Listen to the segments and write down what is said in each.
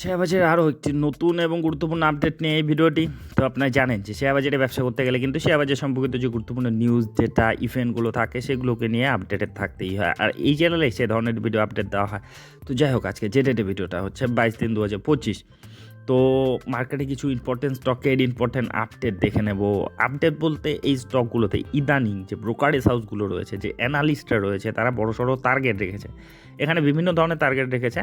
Share বাজারের আরও একটি নতুন এবং গুরুত্বপূর্ণ আপডেট নিয়ে এই ভিডিওটি। তো আপনারা জানেন যে শেয়ার বাজারে ব্যবসা করতে গেলে কিন্তু শেয়ার বাজার সম্পর্কিত যে গুরুত্বপূর্ণ নিউজ যেটা ইভেন্টগুলো থাকে, সেগুলোকে নিয়ে আপডেটেড থাকতেই হয়। আর এই চ্যানেলে সে ধরনের ভিডিও আপডেট দেওয়া হয়। তো যাই হোক, আজকে যে ডেটে ভিডিওটা হচ্ছে বাইশ তিন দু হাজার পঁচিশ। তো মার্কেটে কিছু ইম্পর্টেন্ট স্টকের ইম্পর্টেন্ট আপডেট দেখে নেব। আপডেট বলতে এই স্টকগুলোতে ইদানিং যে ব্রোকারেজ হাউসগুলো রয়েছে, যে অ্যানালিস্টরা রয়েছে, তারা বড় সড়ো টার্গেট রেখেছে। এখানে বিভিন্ন ধরনের টার্গেট রেখেছে।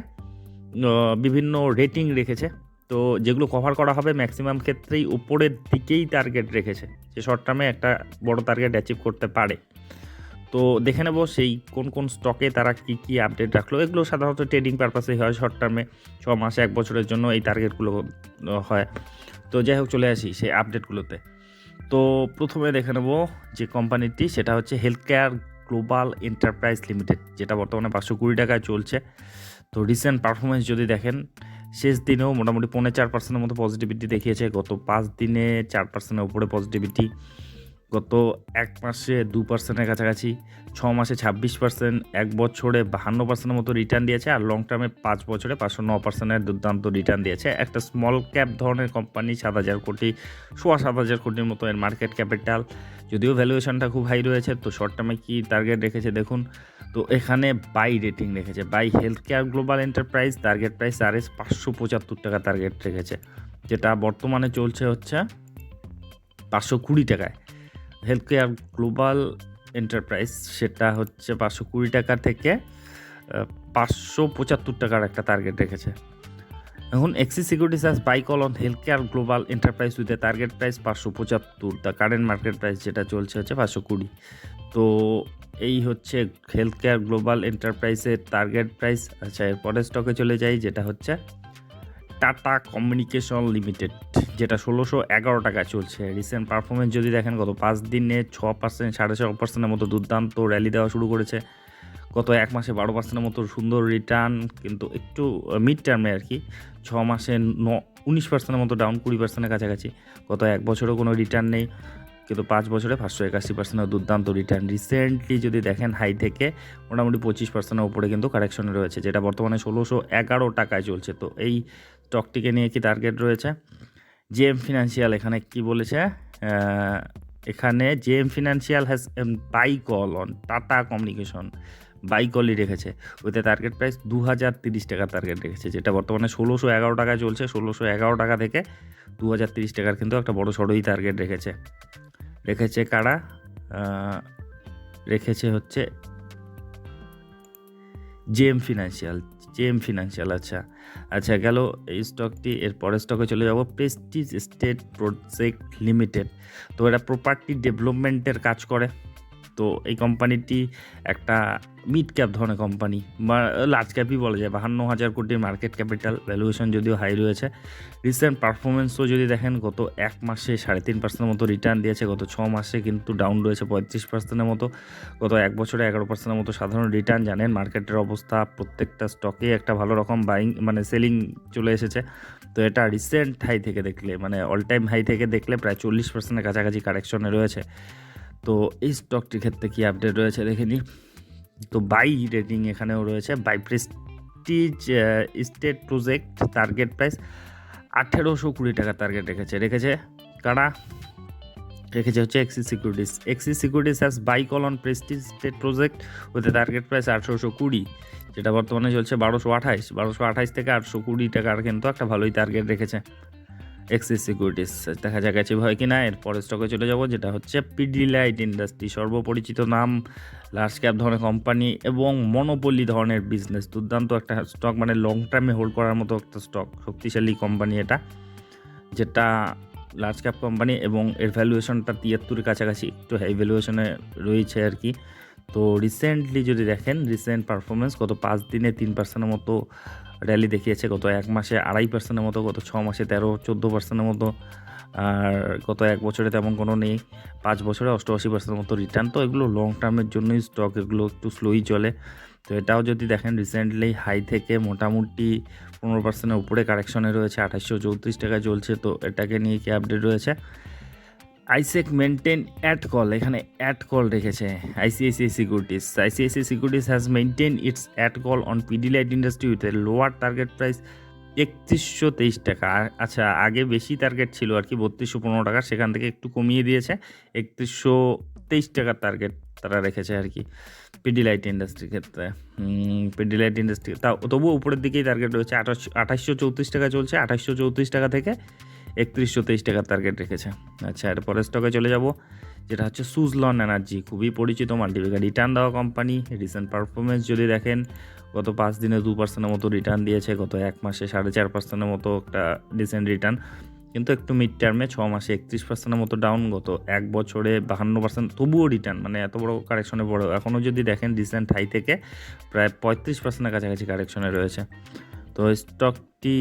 বিভিন্ন রেটিং রেখেছে। তো যেগুলো কভার করা হবে ম্যাক্সিমাম ক্ষেত্রেই উপরের দিকেই টার্গেট রেখেছে। যে শর্ট টার্মে একটা বড় টার্গেট অ্যাচিভ করতে পারে। তো দেখে নেব সেই কোন কোন স্টকে তারা কি কি আপডেট রাখল। এগুলো সাধারণত ট্রেডিং পারপাসে হয় শর্ট টার্মে ছ মাসে, এক বছরের জন্য এই টার্গেটগুলো হয়। তো যাই হোক, চলে আসি সেই আপডেটগুলোতে তো প্রথমে দেখে নেব যে কোম্পানিটি সেটা হচ্ছে health care global enterprise limited, যেটা বর্তমানে পাঁচশো কুড়ি টাকায় চলছে। তো রিসেন্ট পারফরমেন্স যদি দেখেন, শেষ দিনেও মোটামুটি পৌনে চার পার্সেন্টের মতো পজিটিভিটি দেখিয়েছে। গত পাঁচ দিনে চার পার্সেন্টের উপরে পজিটিভিটি গত এক মাসে দু পার্সেন্টের কাছাকাছি, ছ মাসে ছাব্বিশ পার্সেন্ট, এক বছরে বাহান্ন পার্সেন্টের মতো রিটার্ন দিয়েছে আর লং টার্মে পাঁচ বছরে পাঁচশো ন পার্সেন্টের দুর্দান্ত রিটার্ন দিয়েছে। একটা স্মল ক্যাপ ধরনের কোম্পানি সাত হাজার কোটি, সোয়া সাত হাজার কোটির মতো এর মার্কেট ক্যাপিটাল যদিও ভ্যালুয়েশনটা খুব হাই রয়েছে, তো শর্ট টার্মে কী টার্গেট রেখেছে দেখুন। তো এখানে বাই রেটিং রেখেছে buy health care global enterprise target price R S পাঁচশো পঁচাত্তর টাকা টার্গেট রেখেছে। যেটা বর্তমানে চলছে হচ্ছে পাঁচশো কুড়ি টাকায়। হেলথ কেয়ার গ্লোবাল এন্টারপ্রাইজ সেটা হচ্ছে পাঁচশো কুড়ি টাকা থেকে পাঁচশো পঁচাত্তর টাকার একটা টার্গেট রেখেছে। এখন Axis securities has buy call on health care global enterprise with target price পাঁচশো পঁচাত্তর। দ্য কারেন্ট মার্কেট প্রাইস যেটা চলছে হচ্ছে পাঁচশো কুড়ি। তো এই হচ্ছে হেলথ কেয়ার গ্লোবাল এন্টারপ্রাইজের টার্গেট প্রাইস আচ্ছা এরপরের স্টকে চলে যাই, যেটা হচ্ছে টাটা কমিউনিকেশন লিমিটেড যেটা ষোলোশো এগারো টাকা চলছে। রিসেন্ট পারফরমেন্স যদি দেখেন, গত পাঁচ দিনে ছ পার্সেন্ট সাড়ে ছ পার্সেন্টের মতো দুর্দান্ত র্যালি দেওয়া শুরু করেছে। গত এক মাসে বারো পার্সেন্টের মতো সুন্দর রিটার্ন কিন্তু একটু মিড টার্মে আর কি, ছ মাসে ন, উনিশ পার্সেন্টের মতো ডাউন কুড়ি পার্সেন্টের কাছাকাছি। গত এক বছরও কোনো রিটার্ন নেই। কিন্তু পাঁচ বছরে পাঁচশো একাশি পার্সেন্টের দুর্দান্ত রিটার্ন রিসেন্টলি যদি দেখেন হাই থেকে মোটামুটি পঁচিশ পার্সেন্টের উপরে কিন্তু কারেকশনে রয়েছে, যেটা বর্তমানে ষোলোশো এগারো টাকায় চলছে। তো এই স্টকটিকে নিয়ে কি টার্গেট রয়েছে? জেএম ফিনান্সিয়াল এখানে কি বলেছে? এখানে JM financial has buy call on Tata communication buy কলই রেখেছে। ওইতে টার্গেট প্রাইস দু হাজার তিরিশ টাকার টার্গেট রেখেছে, যেটা বর্তমানে ষোলোশো এগারো টাকায় চলছে। ষোলোশো এগারো টাকা থেকে দু হাজার তিরিশ টাকার কিন্তু একটা বড় সড়োই টার্গেট রেখেছে। রেখেছে কারা? রেখেছে হচ্ছে জেএম ফিনান্সিয়াল জেএম ফিনান্সিয়াল আচ্ছা। আচ্ছা গেল এই স্টকটি এর পরের স্টকে চলে যাব প্রেস্টিজ স্টেট প্রজেক্ট লিমিটেড তো এরা প্রপার্টি ডেভেলপমেন্টের কাজ করে। তো এই কোম্পানিটি একটা মিড ক্যাপ ধরনের কোম্পানি বা লার্জ ক্যাপই বলা যায়। বাহান্ন হাজার কোটির মার্কেট ক্যাপিটাল ভ্যালুয়েশন যদিও হাই রয়েছে। রিসেন্ট পারফরমেন্সও যদি দেখেন, গত এক মাসে সাড়ে তিন পার্সেন্টের মতো রিটার্ন দিয়েছে, গত ছ মাসে কিন্তু ডাউন রয়েছে পঁয়ত্রিশ পার্সেন্টের মতো। গত এক বছরে এগারো পার্সেন্টের মতো সাধারণ রিটার্ন জানেন মার্কেটের অবস্থা, প্রত্যেকটা স্টকে একটা ভালো রকম বাইং মানে সেলিং চলে এসেছে। তো এটা রিসেন্ট হাই থেকে দেখলে মানে অল টাইম হাই থেকে দেখলে প্রায় চল্লিশ পার্সেন্টের কাছাকাছি কারেকশনে রয়েছে। তো এই স্টকটির ক্ষেত্রে কী আপডেট রয়েছে দেখে নিই। তো বাই রেটিং এখানেও রয়েছে। Buy prestige state project target price আঠেরোশো কুড়ি টাকা টার্গেট রেখেছে। রেখেছে কারা? রেখেছে হচ্ছে Axis securities Axis securities has buy call on prestige state project with target price আঠেরোশো কুড়ি, যেটা বর্তমানে চলছে বারোশো আঠাইশ বারোশো আঠাইশ থেকে আটশো কুড়ি টাকার কিন্তু একটা ভালোই টার্গেট রেখেছে। Axis securities. দেখা যাক অ্যাচিভ হয় কি না এরপরে স্টকে চলে যাব, যেটা হচ্ছে পিডিলাইট ইন্ডাস্ট্রি সর্বপরিচিত নাম লার্জ ক্যাপ ধরনের কোম্পানি এবং মনোপলি ধরনের বিজনেস দুর্দান্ত একটা স্টক মানে লং টার্মে হোল্ড করার মতো একটা স্টক শক্তিশালী কোম্পানি এটা, যেটা লার্জ ক্যাপ কোম্পানি এবং এর ভ্যালুয়েশনটা তিয়াত্তরের কাছাকাছি, একটু হাই ভ্যালুয়েশনে রয়েছে আর কি। তো রিসেন্টলি যদি দেখেন রিসেন্ট পারফরমেন্স গত পাঁচ দিনে তিন পার্সেন্টের মতো র্যালি দেখিয়েছে গত এক মাসে আড়াই পার্সেন্টের মতো, গত ছ মাসে তেরো, চোদ্দ পার্সেন্টের মতো। আর গত এক বছরে তেমন কোনো নেই। পাঁচ বছরে অষ্টআশি পার্সেন্টের মতো রিটার্ন তো এগুলো লং টার্মের জন্যই স্টক এগুলো একটু স্লোই চলে। তো এটাও যদি দেখেন রিসেন্টলি হাই থেকে মোটামুটি পনেরো পার্সেন্টের উপরে কারেকশনে রয়েছে। আঠাশশো চৌত্রিশ টাকায় চলছে। তো এটাকে নিয়ে কি আপডেট রয়েছে? আইসেক মেনটেন অ্যাট কল এখানে অ্যাট কল রেখেছে। ICICI securities ICICI securities has maintain its add call on Pidilite industry with lower target price একত্রিশশো তেইশ টাকা। আচ্ছা আগে বেশি টার্গেট ছিল আর কি, বত্রিশশো পনেরো টাকা, সেখান থেকে একটু কমিয়ে দিয়েছে। একত্রিশশো তেইশ টাকার টার্গেট তারা রেখেছে আর কি পিডিলাইট ইন্ডাস্ট্রির ক্ষেত্রে। পিডিলাইট ইন্ডাস্ট্রি তা তবুও উপরের দিকেই টার্গেট রয়েছে। আঠাশ আঠাশশো চৌত্রিশ টাকা চলছে। আঠাশশো চৌত্রিশ টাকা থেকে একত্রিশশো তেইশ টাকার টার্গেট রেখেছে। আচ্ছা এরপরে স্টকে চলে যাব, যেটা হচ্ছে সুজলন এনার্জি খুবই পরিচিত মাল্টিভিকা রিটার্ন দেওয়া কোম্পানি রিসেন্ট পারফরমেন্স যদি দেখেন, গত পাঁচ দিনে দু পার্সেন্টের মতো রিটার্ন দিয়েছে, গত এক মাসে সাড়ে চার পার্সেন্টের মতো একটা ডিসেন্ট রিটার্ন কিন্তু একটু মিড টার্মে ছ মাসে একত্রিশ পার্সেন্টের মতো ডাউন গত এক বছরে বাহান্ন পার্সেন্ট তবুও রিটার্ন মানে এত বড় কারেকশনে বড় এখনও যদি দেখেন রিসেন্ট হাই থেকে, প্রায় পঁয়ত্রিশ পার্সেন্টের কাছাকাছি কারেকশনে রয়েছে। তো স্টকটি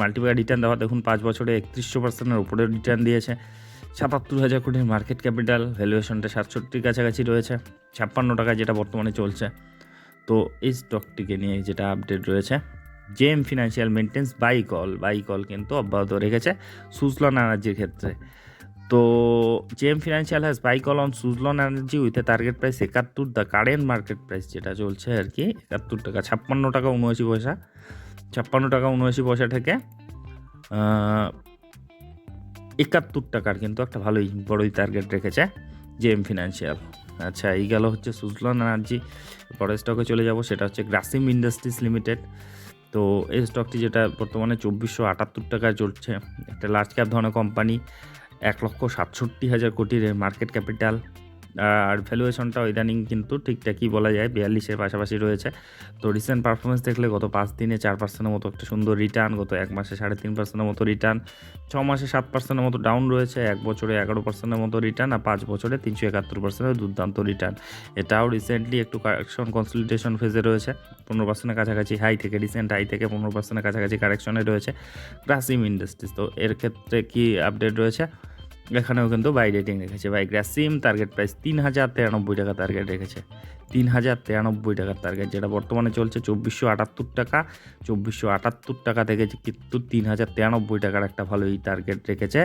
মাল্টিপ্লাই রিটার্ন দেওয়া, দেখুন, পাঁচ বছরে একত্রিশশো পার্সেন্টের উপরে রিটার্ন দিয়েছে। সাতাত্তর হাজার কোটির মার্কেট ক্যাপিটাল ভ্যালুয়েশনটা সাতষট্টির কাছাকাছি রয়েছে, ছাপ্পান্ন টাকা যেটা বর্তমানে চলছে। তো এই স্টকটিকে নিয়ে যেটা আপডেট রয়েছে JM financial maintains buy call buy call কিন্তু অব্যাহত রেখেছে সুজলন এনার্জির ক্ষেত্রে। তো JM financial has buy call on Suzlon energy with a target price একাত্তর দ্য কারেন্ট মার্কেট প্রাইস যেটা চলছে আর কি, একাত্তর টাকা, ছাপ্পান্ন টাকা উনআশি পয়সা। ছাপ্পান্ন টাকা, উনআশি পয়সা থেকে একাত্তর টাকার কিন্তু একটা ভালোই বড়ই টার্গেট রেখেছে জেএম ফিনান্সিয়াল আচ্ছা এই গেল হচ্ছে সুজলন এনার্জি পরের স্টকে চলে যাব, সেটা হচ্ছে গ্রাসিম ইন্ডাস্ট্রিজ লিমিটেড তো এই স্টকটি যেটা বর্তমানে চব্বিশশো আটাত্তর টাকায় চলছে, একটা লার্জ ক্যাপ ধরনের কোম্পানি এক লক্ষ সাতষট্টি হাজার কোটির মার্কেট ক্যাপিটাল আর ভ্যালুয়েশনটাও ইদানিং কিন্তু ঠিকঠাকই বলা যায়, বিয়াল্লিশের পাশাপাশি রয়েছে। তো রিসেন্ট পারফরমেন্স দেখলে গত পাঁচ দিনে চার পার্সেন্টের মতো একটা সুন্দর রিটার্ন গত এক মাসে সাড়ে তিন পার্সেন্টের মতো রিটার্ন ছ মাসে সাত পার্সেন্টের মতো ডাউন রয়েছে, এক বছরে এগারো পার্সেন্টের মতো রিটার্ন আর পাঁচ বছরে তিনশো একাত্তর পার্সেন্টের দুর্দান্ত রিটার্ন এটাও রিসেন্টলি একটু কারেকশন কনসলিডেশন ফেজে রয়েছে, পনেরো পার্সেন্টের কাছাকাছি হাই থেকে রিসেন্ট হাই থেকে পনেরো পার্সেন্টের কাছাকাছি কারেকশনে রয়েছে। গ্রাসিম ইন্ডাস্ট্রিজ তো এর ক্ষেত্রে কি আপডেট রয়েছে? এখানেও কিন্তু বাই রেটিং রেখেছে। বাই গ্রাসিম টার্গেট প্রাইস তিন হাজার তিরানব্বই টাকা টার্গেট রেখেছে। তিন হাজার তিরানব্বই টাকার টার্গেট যেটা বর্তমানে চলছে চব্বিশশো আটাত্তর টাকা। চব্বিশশো আটাত্তর টাকা থেকে কিন্তু তিন হাজার তিরানব্বই টাকার একটা ভালোই টার্গেট রেখেছে।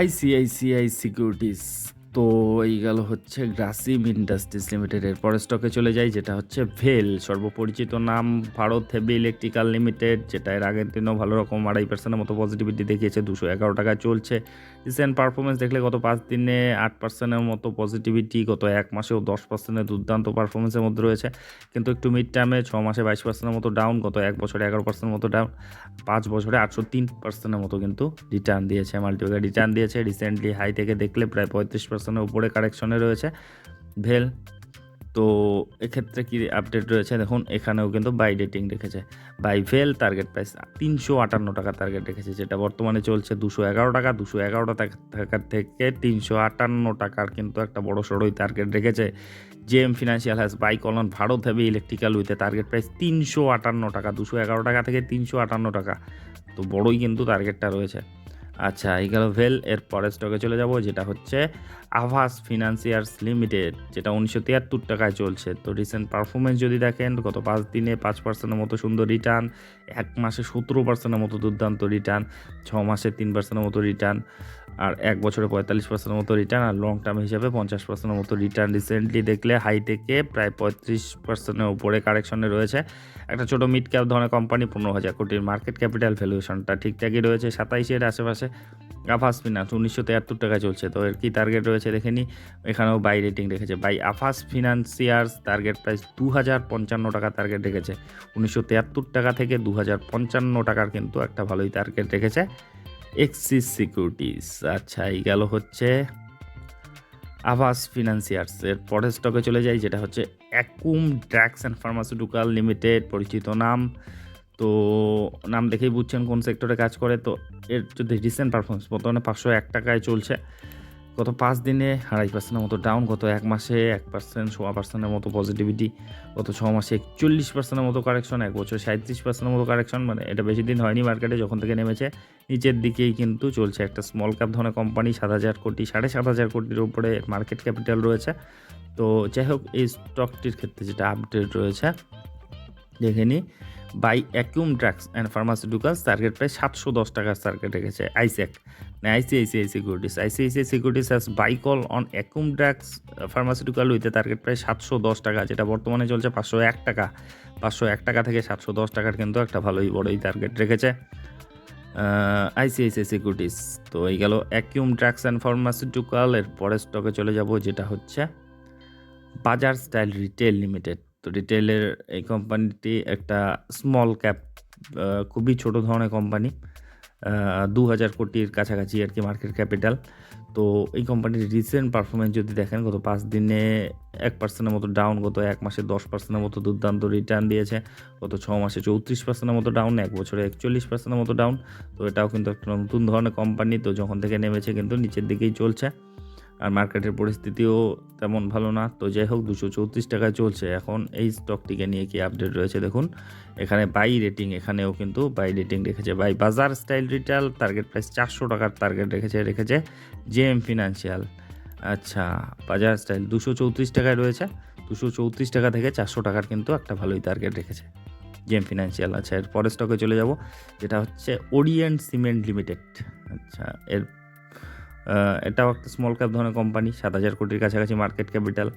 আইসিআইসিআই সিকিউরিটিস তো এই গেল হচ্ছে গ্রাসিম ইন্ডাস্ট্রিজ লিমিটেডের পরের স্টকে চলে যাই, যেটা হচ্ছে ভেল। সর্বপরিচিত নাম ভারত হেভি ইলেকট্রিক্যাল লিমিটেড, যেটা এর আগের দিনও ভালো রকম আড়াই পার্সেন্টের মতো পজিটিভিটি দেখিয়েছে, দুশো এগারো টাকা চলছে। রিসেন্ট পারফরমেন্স দেখলে গত পাঁচ দিনে আট পার্সেন্টের মতো পজিটিভিটি গত এক মাসেও দশ পার্সেন্টের দুর্দান্ত পারফরমেন্সের মধ্যে রয়েছে। কিন্তু একটু মিড টার্মে ছ মাসে বাইশ পার্সেন্টের মতো ডাউন গত এক বছরে এগারো পার্সেন্টের মতো ডাউন পাঁচ বছরে আটশো তিন পার্সেন্টের মতো কিন্তু রিটার্ন দিয়েছে মাল্টিপ্যাকার রিটার্ন দিয়েছে। রিসেন্টলি হাই থেকে দেখলে প্রায় পঁয়ত্রিশ পার্সেন্টের উপরে কারেকশনে রয়েছে। ভেল, তো এক্ষেত্রে কি আপডেট রয়েছে? দেখুন, এখানেও কিন্তু বাই ডেটিং রেখেছে। বাই ভেল টার্গেট প্রাইস তিনশো আটান্ন টাকা টার্গেট রেখেছে, যেটা বর্তমানে চলছে দুশো এগারো টাকা। দুশো এগারো টাকা থেকে তিনশো আটান্ন টাকার কিন্তু একটা বড় সড়োই টার্গেট রেখেছে। JM financial has buy call on Bharat heavy electrical উইথে target price তিনশো আটান্ন টাকা। দুশো এগারো টাকা থেকে তিনশো আটান্ন টাকা। তো বড়ই কিন্তু টার্গেটটা রয়েছে। আচ্ছা এই গেল ভেল এর পরের স্টকে চলে যাব, যেটা হচ্ছে আভাস ফিনান্সিয়ার্স লিমিটেড, যেটা উনিশশো তিয়াত্তর টাকায় চলছে। তো রিসেন্ট পারফরমেন্স যদি দেখেন গত পাঁচ দিনে পাঁচ পার্সেন্টের মতো সুন্দর রিটার্ন এক মাসে সতেরো পার্সেন্টের মতো দুর্দান্ত রিটার্ন ছ মাসে তিন পার্সেন্টের মতো রিটার্ন আর এক বছরে পঁয়তাল্লিশ পার্সেন্টের মতো রিটার্ন আর লং টার্ম হিসাবে পঞ্চাশ পার্সেন্টের মতো রিটার্ন রিসেন্টলি দেখলে হাই থেকে প্রায় পঁয়ত্রিশ পার্সেন্টের উপরে কারেকশনে রয়েছে। একটা ছোটো মিড ক্যাপ ধরনের কোম্পানি পনেরো হাজার কোটির মার্কেট ক্যাপিটাল ভ্যালুয়েশনটা ঠিকঠাকই রয়েছে, সাতাইশের আশেপাশে। আফাস ফিনান্স উনিশশো তিয়াত্তর টাকা চলছে। তো এর কি টার্গেট রয়েছে দেখে নিই এখানেও বাই রেটিং রেখেছে। Buy Aavas financiers target price দু হাজার পঞ্চান্ন টাকা টার্গেট রেখেছে। উনিশশো তিয়াত্তর টাকা থেকে দু হাজার পঞ্চান্ন টাকার কিন্তু একটা ভালোই টার্গেট রেখেছে এক্সিস সিকিউরিটিস আচ্ছা এই গেল হচ্ছে আভাস ফিনান্সিয়ার্স এর পরের স্টকে চলে যাই, যেটা হচ্ছে Akums drugs and pharmaceutical limited পরিচিত নাম। তো নাম দেখেই বুঝছেন কোন সেক্টরে কাজ করে। তো এর যদি রিসেন্ট পারফরমেন্স বর্তমানে পাঁচশো এক টাকায় চলছে। গত পাঁচ দিনে আড়াই পার্সেন্টের মতো ডাউন গত এক মাসে এক পার্সেন্ট সোয়া পার্সেন্টের মতো পজিটিভিটি গত ছ মাসে একচল্লিশ পার্সেন্টের মতো কারেকশন এক বছর সাঁত্রিশ পার্সেন্টের মতো কারেকশন মানে এটা বেশি দিন হয়নি মার্কেটে যখন থেকে নেমেছে, নিচের দিকেই কিন্তু চলছে। একটা স্মল ক্যাপ ধরনের কোম্পানি সাত হাজার কোটি, সাড়ে সাত হাজার কোটির উপরে মার্কেট ক্যাপিটাল রয়েছে। তো যাই হোক, এই স্টকটির ক্ষেত্রে যেটা আপডেট রয়েছে, দেখে নিই। Buy Akums drugs and pharmaceuticals target প্রায় সাতশো দশ টাকার টার্গেট রেখেছে আইসেক না ICICI securities. ICICI securities has buy call on Akums drugs pharmaceutical with target প্রায় সাতশো দশ টাকা, যেটা বর্তমানে চলছে পাঁচশো এক টাকা। পাঁচশো এক টাকা থেকে সাতশো দশ টাকার কিন্তু একটা ভালোই বড়ই টার্গেট রেখেছে। ICICI securities. তো এই গেল অ্যাকিউম ড্রাগস অ্যান্ড ফার্মাসিউটিক্যাল এর পরের স্টকে চলে যাব, যেটা হচ্ছে বাজার স্টাইল রিটেল লিমিটেড। তো রিটেলের এই কোম্পানিটি একটা স্মল ক্যাপ খুবই ছোট ধরনের কোম্পানি দু হাজার কোটির কাছাকাছি আর কি মার্কেট ক্যাপিটাল তো এই কোম্পানির রিসেন্ট পারফরমেন্স যদি দেখেন, গত পাঁচ দিনে এক পার্সেন্টের মতো ডাউন গত এক মাসে দশ পার্সেন্টের মতো দুর্দান্ত রিটার্ন দিয়েছে, গত ছ মাসে চৌত্রিশ পার্সেন্টের মতো ডাউন এক বছরে একচল্লিশ পার্সেন্টের মতো ডাউন তো এটাও কিন্তু একটা নতুন ধরনের কোম্পানি তো যখন থেকে নেমেছে কিন্তু নিচের দিকেই চলছে। আর মার্কেটের পরিস্থিতিও তেমন ভালো না। তো যাই হোক, দুশো চৌত্রিশ টাকায় চলছে। এখন এই স্টকটিকে নিয়ে কি আপডেট রয়েছে দেখুন। এখানে বাই রেটিং এখানেও কিন্তু বাই রেটিং রেখেছে। Buy Bazaar style retail target price চারশো টাকার টার্গেট রেখেছে রেখেছে জেএম ফিনান্সিয়াল আচ্ছা বাজার স্টাইল দুশো চৌত্রিশ টাকায় রয়েছে। দুশো চৌত্রিশ টাকা থেকে চারশো টাকার কিন্তু একটা ভালোই টার্গেট রেখেছে জেএম ফিনান্সিয়াল আচ্ছা এর পরের স্টকে চলে যাব, যেটা হচ্ছে ওরিয়েন্ট সিমেন্ট লিমিটেড আচ্ছা এর এটাও একটা স্মল ক্যাপ ধরনের কোম্পানি সাত হাজার কোটির কাছাকাছি মার্কেট ক্যাপিটাল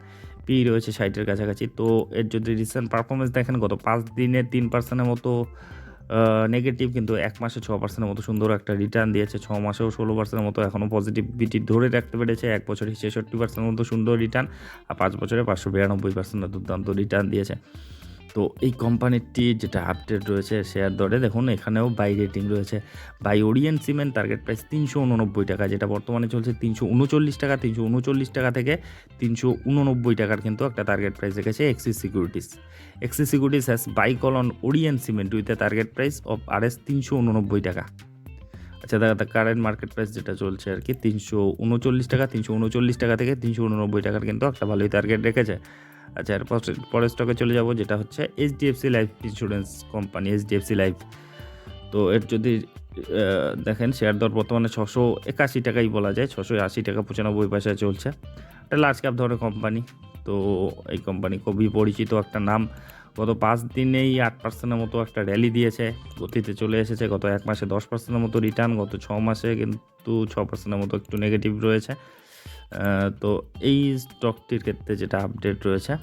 পি রয়েছে ষাটের কাছাকাছি। তো এর যদি রিসেন্ট পারফরমেন্স দেখেন, গত পাঁচ দিনে তিন পার্সেন্টের মতো নেগেটিভ কিন্তু এক মাসে ছ পার্সেন্টের মতো সুন্দর একটা রিটার্ন দিয়েছে। ছ মাসেও ষোলো পার্সেন্টের মতো এখনও পজিটিভিটি ধরে রাখতে পেরেছে। এক বছরে ছেষট্টি পার্সেন্টের মতো সুন্দর রিটার্ন আর পাঁচ বছরে পাঁচশো বিরানব্বই পার্সেন্টের দুর্দান্ত রিটার্ন দিয়েছে। তো এই কোম্পানিটি যেটা আপডেট রয়েছে শেয়ার দরে, দেখুন এখানেও বাই রেটিং রয়েছে। Buy Orient cement target price তিনশো উননব্বই টাকা, যেটা বর্তমানে চলছে তিনশো উনচল্লিশ টাকা। তিনশো উনচল্লিশ টাকা থেকে তিনশো উননব্বই টাকার কিন্তু একটা টার্গেট প্রাইস রেখেছে Axis securities Axis securities has buy call on Orient cement with a target price of R S তিনশো উননব্বই টাকা। আচ্ছা দাদা কারেন্ট মার্কেট প্রাইস যেটা চলছে আর কি, তিনশো উনচল্লিশ টাকা, তিনশো উনচল্লিশ টাকা থেকে তিনশো উননব্বই টাকার কিন্তু একটা ভালোই টার্গেট রেখেছে। আচ্ছা এর পরে- পরের স্টকে চলে যাব, যেটা হচ্ছে HDFC life insurance company HDFC life তো এর যদি দেখেন শেয়ার দর বর্তমানে ছশো একাশি টাকাই বলা যায়, ছশো আশি টাকা পঁচানব্বই পয়সায় চলছে। একটা লার্জ ক্যাপ ধরনের কোম্পানি তো এই কোম্পানি খুবই পরিচিত একটা নাম। গত পাঁচ দিনেই আট পার্সেন্টের মতো একটা র্যালি দিয়েছে, গতিতে চলে এসেছে, গত এক মাসে দশ পার্সেন্টের মতো রিটার্ন গত ছ মাসে কিন্তু ছ পার্সেন্টের মতো একটু নেগেটিভ রয়েছে। তো এই স্টকটির ক্ষেত্রে যেটা আপডেট রয়েছে,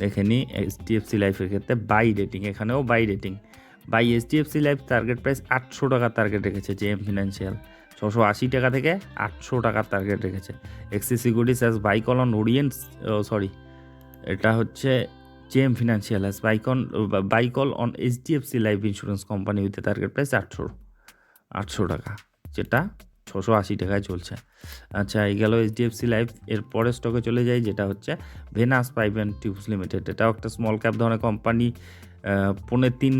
দেখে নিই এইচডিএফসি লাইফের ক্ষেত্রে বাই রেটিং এখানেও buy rating buy HDFC life target price আটশো টাকার টার্গেট রেখেছে জেএম ফিনান্সিয়াল ছশো আশি টাকা থেকে আটশো টাকার টার্গেট রেখেছে। Axis securities has buy call on Orient sorry এটা হচ্ছে JM financial has বাইকন buy call on HDFC life insurance company with target price আটশো আটশো টাকা, যেটা ছশো আশি টাকায় চলছে। আচ্ছা এই গেল এইচডিএফসি লাইফ এর পরের স্টকে চলে যাই, যেটা হচ্ছে Venus pipe and tubes limited এটাও একটা স্মল ক্যাপ ধরনের কোম্পানি পৌনে তিন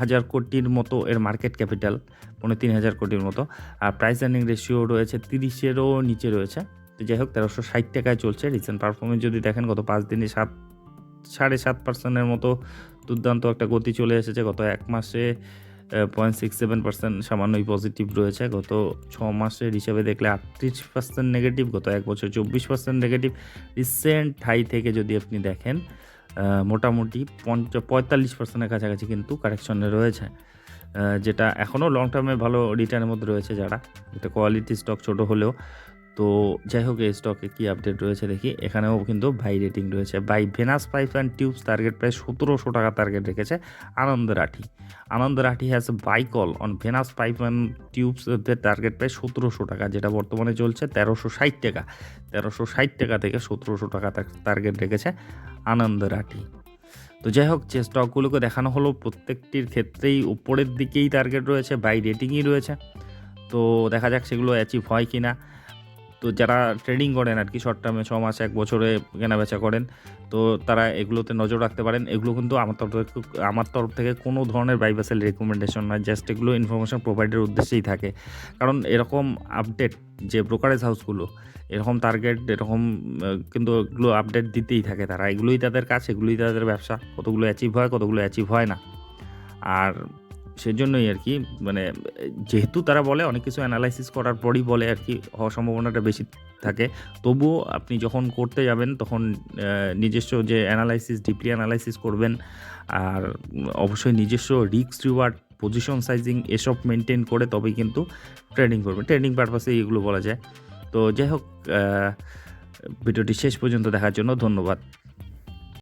হাজার কোটির মতো এর মার্কেট ক্যাপিটাল পৌনে তিন হাজার কোটির মতো। আর প্রাইস আর্নিং রেশিও রয়েছে তিরিশেরও নিচে রয়েছে। তো যাই হোক, তেরোশো ষাট টাকায় চলছে। রিসেন্ট পারফরমেন্স যদি দেখেন, গত পাঁচ দিনে সাত, সাড়ে সাত পার্সেন্টের মতো দুর্দান্ত একটা গতি চলে এসেছে। গত এক মাসে পয়েন্ট সিক্স সেভেন পার্সেন্ট সামান্যই পজিটিভ রয়েছে। গত ছ মাসের হিসাবে দেখলে আটত্রিশ পার্সেন্ট নেগেটিভ গত এক বছর চব্বিশ পার্সেন্ট নেগেটিভ রিসেন্ট হাই থেকে যদি আপনি দেখেন মোটামুটি পঞ্চ পঁয়তাল্লিশ পার্সেন্টের কাছাকাছি কিন্তু কারেকশনে রয়েছে। যেটা এখনও লং টার্মে ভালো রিটার্নের মধ্যে রয়েছে যারা। এটা কোয়ালিটি স্টক ছোট হলেও তো যাই হোক এই স্টকে কী আপডেট রয়েছে দেখি। এখানেও কিন্তু বাই রেটিং রয়েছে। Buy Venus pipe and tubes target প্রায় সতেরোশো টাকা টার্গেট রেখেছে Anand Rathi. Anand Rathi has buy call on Venus pipe and tubes target প্রায় সতেরোশো টাকা, যেটা বর্তমানে চলছে তেরোশো ষাট টাকা। তেরোশো ষাট টাকা থেকে সতেরোশো টাকা টার্গেট রেখেছে আনন্দ রাঠি। তো যাই হোক যে স্টকগুলোকে দেখানো হলো, প্রত্যেকটির ক্ষেত্রেই উপরের দিকেই টার্গেট রয়েছে বাই রেটিংই রয়েছে। তো দেখা যাক সেগুলো অ্যাচিভ হয় কি না তো যারা ট্রেডিং করেন আর কি শর্ট টার্মে ছ মাস, এক বছরে কেনা বেচা করেন, তো তারা এগুলোতে নজর রাখতে পারেন। এগুলো কিন্তু আমার তরফ থেকে আমার তরফ থেকে কোনো ধরনের বাইবাসেল রেকমেন্ডেশন নয় জাস্ট এগুলো ইনফরমেশন প্রোভাইডের উদ্দেশ্যেই থাকে। কারণ এরকম আপডেট যে ব্রোকারেজ হাউসগুলো এরকম টার্গেট এরকম কিন্তু এগুলো আপডেট দিতেই থাকে তারা। এগুলোই তাদের কাজ, এগুলোই তাদের ব্যবসা। কতগুলো অ্যাচিভ হয়, কতগুলো অ্যাচিভ হয় না। আর সেজন্যই আর কি মানে যেহেতু তারা বলে অনেক কিছু অ্যানালাইসিস করার পরই বলে আর কি, হওয়ার সম্ভাবনাটা বেশি থাকে। তবুও আপনি যখন করতে যাবেন, তখন নিজস্ব যে অ্যানালাইসিস ডিপলি অ্যানালাইসিস করবেন, আর অবশ্যই নিজস্ব রিস্ক রিওয়ার্ড পজিশন সাইজিং এসব মেনটেন করে তবেই কিন্তু ট্রেডিং করবেন। ট্রেডিং পারপাসে এগুলো বলা যায়। তো যাই হোক ভিডিওটি শেষ পর্যন্ত দেখার জন্য ধন্যবাদ।